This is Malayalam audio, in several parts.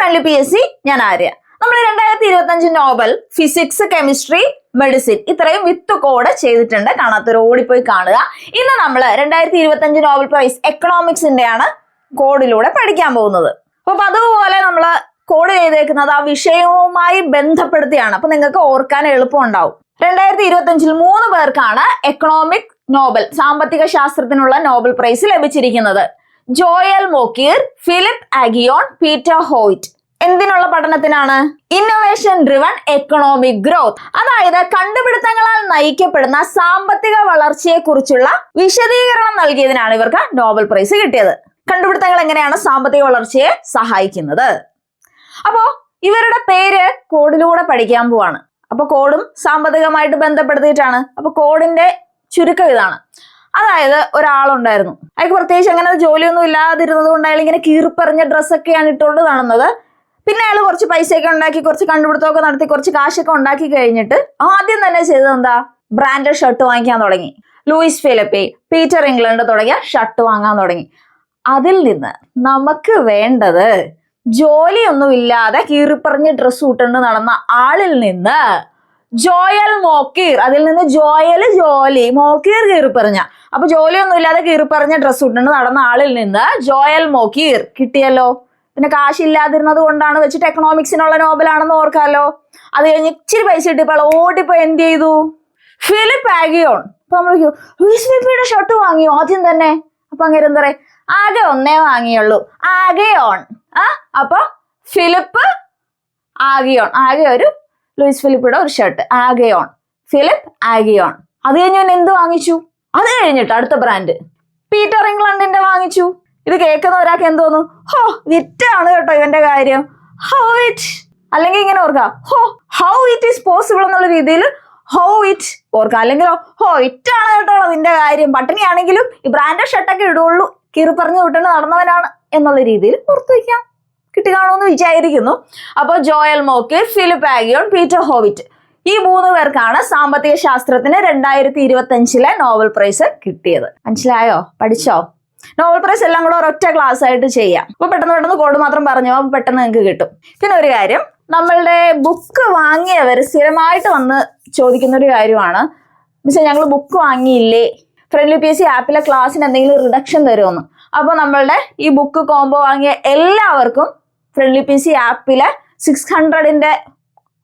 ഫ്രണ്ട്ലി പി എസ് സി ഞാൻ ആര്യ. നമ്മൾ രണ്ടായിരത്തി ഇരുപത്തി അഞ്ച് നോബൽ ഫിസിക്സ് കെമിസ്ട്രി മെഡിസിൻ ഇത്രയും വിത്ത് കോഡ് ചെയ്തിട്ടുണ്ട്. കാണാത്തൊരു ഓടിപ്പോയി കാണുക. ഇന്ന് നമ്മൾ രണ്ടായിരത്തി ഇരുപത്തി അഞ്ച് നോബൽ പ്രൈസ് എക്കണോമിക്സിന്റെ ആണ് കോഡിലൂടെ പഠിക്കാൻ പോകുന്നത്. അപ്പൊ അതുപോലെ നമ്മൾ കോഡ് ചെയ്തേക്കുന്നത് ആ വിഷയവുമായി ബന്ധപ്പെടുത്തിയാണ്. അപ്പൊ നിങ്ങൾക്ക് ഓർക്കാൻ എളുപ്പം ഉണ്ടാവും രണ്ടായിരത്തി ഇരുപത്തി അഞ്ചിൽ മൂന്ന് പേർക്കാണ് എക്കണോമിക് നോബൽ സാമ്പത്തിക ശാസ്ത്രത്തിനുള്ള നോബൽ പ്രൈസ് ലഭിച്ചിരിക്കുന്നത്. Joel Mokyr Philippe Aghion Peter Howitt. എന്തിനുള്ള പഠനത്തിനാണ്? ഇന്നോവേഷൻ ഡ്രിവൺ എക്കണോമിക് ഗ്രോത്ത് അതായത് കണ്ടുപിടുത്തങ്ങളാൽ നയിക്കപ്പെടുന്ന സാമ്പത്തിക വളർച്ചയെ കുറിച്ചുള്ള വിശദീകരണം നൽകിയതിനാണ് ഇവർക്ക് നോബൽ പ്രൈസ് കിട്ടിയത്. കണ്ടുപിടുത്തങ്ങൾ എങ്ങനെയാണ് സാമ്പത്തിക വളർച്ചയെ സഹായിക്കുന്നത്? അപ്പോ ഇവരുടെ പേര് കോഡിലൂടെ പഠിക്കാൻ പോവാണ്. അപ്പൊ കോഡും സാമ്പത്തികമായിട്ട് ബന്ധപ്പെടുത്തിയിട്ടാണ്. അപ്പൊ കോഡിന്റെ ചുരുക്കം ഇതാണ്. അതായത് ഒരാളുണ്ടായിരുന്നു. അയാൾക്ക് പ്രത്യേകിച്ച് അങ്ങനെ ജോലിയൊന്നും ഇല്ലാതിരുന്നത് കൊണ്ട് അയാൾ ഇങ്ങനെ കീറിപ്പറിഞ്ഞ ഡ്രസ്സൊക്കെയാണ് ഇട്ടുകൊണ്ട് കാണുന്നത്. പിന്നെ അയാൾ കുറച്ച് പൈസയൊക്കെ ഉണ്ടാക്കി കുറച്ച് കണ്ടുപിടുത്തമൊക്കെ നടത്തി കുറച്ച് കാശൊക്കെ ഉണ്ടാക്കി കഴിഞ്ഞിട്ട് ആദ്യം തന്നെ ചെയ്തത് എന്താ? ബ്രാൻഡഡ് ഷർട്ട് വാങ്ങിക്കാൻ തുടങ്ങി. ലൂയിസ് ഫിലിപ്പി പീറ്റർ ഇംഗ്ലണ്ട് തുടങ്ങിയ ഷർട്ട് വാങ്ങാൻ തുടങ്ങി. അതിൽ നിന്ന് നമുക്ക് വേണ്ടത് ജോലിയൊന്നും ഇല്ലാതെ കീറിപ്പറിഞ്ഞ് ഡ്രസ്സ് ഇട്ടുകൊണ്ട് നടന്ന ആളിൽ നിന്ന് ജോയൽ മോക്കീർ അതിൽ നിന്ന് ജോയൽ ജോലി മോക്കീർ കീറിപ്പറിഞ്ഞ അപ്പൊ ജോലിയൊന്നും ഇല്ലാതെ കീറിപ്പറിഞ്ഞ ഡ്രസ്സ് ഇട്ടുകൊണ്ട് നടന്ന ആളിൽ നിന്ന് ജോയൽ മോക്കീർ കിട്ടിയല്ലോ. പിന്നെ കാശില്ലാതിരുന്നത് കൊണ്ടാണ് വെച്ചിട്ട് എക്കണോമിക്സിനുള്ള നോബലാണെന്ന് ഓർക്കാലോ. അത് കഴിഞ്ഞ് ഇച്ചിരി പൈസ കിട്ടിയപ്പോൾ ഓടിപ്പോ എന്ത് ചെയ്തു? ഫിലിപ്പ് ആഗിയോൺ അപ്പൊ നമ്മൾ ലൂയിസ് ഫിലിപ്പിയുടെ ഷർട്ട് വാങ്ങിയോ? ആദ്യം തന്നെ. അപ്പൊ അങ്ങനെ എന്താ പറയാ? ആകെ ഒന്നേ വാങ്ങിയുള്ളൂ. ആകെയോൺ ആ അപ്പൊ ഫിലിപ്പ് ആഗിയോൺ ആകെ ഒരു ലൂയിസ് ഫിലിപ്പിയുടെ ഒരു ഷർട്ട് ആഗെയോൺ ഫിലിപ്പ് ആഗിയോൺ അത് കഴിഞ്ഞ് എന്ത് വാങ്ങിച്ചു? അത് കഴിഞ്ഞിട്ട് അടുത്ത ബ്രാൻഡ് പീറ്റർ ഇംഗ്ലണ്ടിന്റെ വാങ്ങിച്ചു. ഇത് കേൾക്കുന്ന ഒരാൾക്ക് എന്ത് തോന്നും ഹോ വിറ്റാണ് കേട്ടോ ഇവന്റെ കാര്യം. ഹൗ ഇറ്റ് അല്ലെങ്കിൽ ഇങ്ങനെ ഓർക്കുക ഹോ ഹൗ ഇറ്റ് ഈസ് പോസിബിൾ എന്നുള്ള രീതിയിൽ ഹൗ ഇറ്റ് ഓർക്കുക അല്ലെങ്കിൽ ഹോ ഇറ്റ് ആണ് കേട്ടോ അതിന്റെ കാര്യം. പട്ടിണിയാണെങ്കിലും ഈ ബ്രാൻഡഡ് ഷർട്ടൊക്കെ ഇടുള്ളൂ. കീറി പറഞ്ഞു വിട്ടിട്ട് നടന്നവനാണ് എന്നുള്ള രീതിയിൽ ഓർത്തു വയ്ക്കാം. കിട്ടി കാണുമെന്ന് വിചാരിക്കുന്നു. അപ്പോൾ Joel Mokyr Philippe Aghion Peter Howitt. ഈ മൂന്ന് പേർക്കാണ് സാമ്പത്തിക ശാസ്ത്രത്തിന് രണ്ടായിരത്തി ഇരുപത്തി അഞ്ചിലെ നോവൽ പ്രൈസ് കിട്ടിയത്. മനസ്സിലായോ? പഠിച്ചോ? നോവൽ പ്രൈസ് എല്ലാം കൂടെ ഒരൊറ്റ ക്ലാസ് ആയിട്ട് ചെയ്യാം. അപ്പൊ പെട്ടെന്ന് പെട്ടെന്ന് കോഡ് മാത്രം പറഞ്ഞു അപ്പൊ പെട്ടെന്ന് നിങ്ങൾക്ക് കിട്ടും. പിന്നെ ഒരു കാര്യം നമ്മളുടെ ബുക്ക് വാങ്ങിയവർ സ്ഥിരമായിട്ട് വന്ന് ചോദിക്കുന്ന ഒരു കാര്യമാണ്. മിസ്സേ ഞങ്ങൾ ബുക്ക് വാങ്ങിയില്ലേ? ഫ്രണ്ട്ലി പി എസ് സി ആപ്പിലെ ക്ലാസ്സിന് എന്തെങ്കിലും റിഡക്ഷൻ തരുമെന്ന്. അപ്പോൾ നമ്മളുടെ ഈ ബുക്ക് കോംബോ വാങ്ങിയ എല്ലാവർക്കും ഫ്രണ്ട്ലി പി സി ആപ്പിലെ സിക്സ് ഹൺഡ്രഡിന്റെ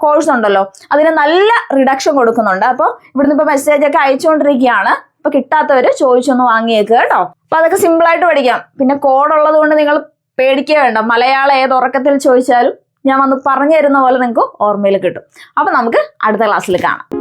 കോഴ്സ് ഉണ്ടല്ലോ. അതിന് നല്ല റിഡക്ഷൻ കൊടുക്കുന്നുണ്ട്. അപ്പോൾ ഇവിടുന്ന് ഇപ്പോൾ മെസ്സേജ് ഒക്കെ അയച്ചുകൊണ്ടിരിക്കുകയാണ്. അപ്പൊ കിട്ടാത്തവര് ചോദിച്ചൊന്ന് വാങ്ങിയേക്ക് കേട്ടോ. അപ്പൊ അതൊക്കെ സിമ്പിൾ ആയിട്ട് പഠിക്കാം. പിന്നെ കോഡ് ഉള്ളത് കൊണ്ട് നിങ്ങൾ പേടിക്കുക വേണ്ട. മലയാളം ഏത് ഉറക്കത്തിൽ ചോദിച്ചാലും ഞാൻ വന്ന് പറഞ്ഞു തരുന്ന പോലെ നിങ്ങൾക്ക് ഓർമ്മയിൽ കിട്ടും. അപ്പൊ നമുക്ക് അടുത്ത ക്ലാസ്സിൽ കാണാം.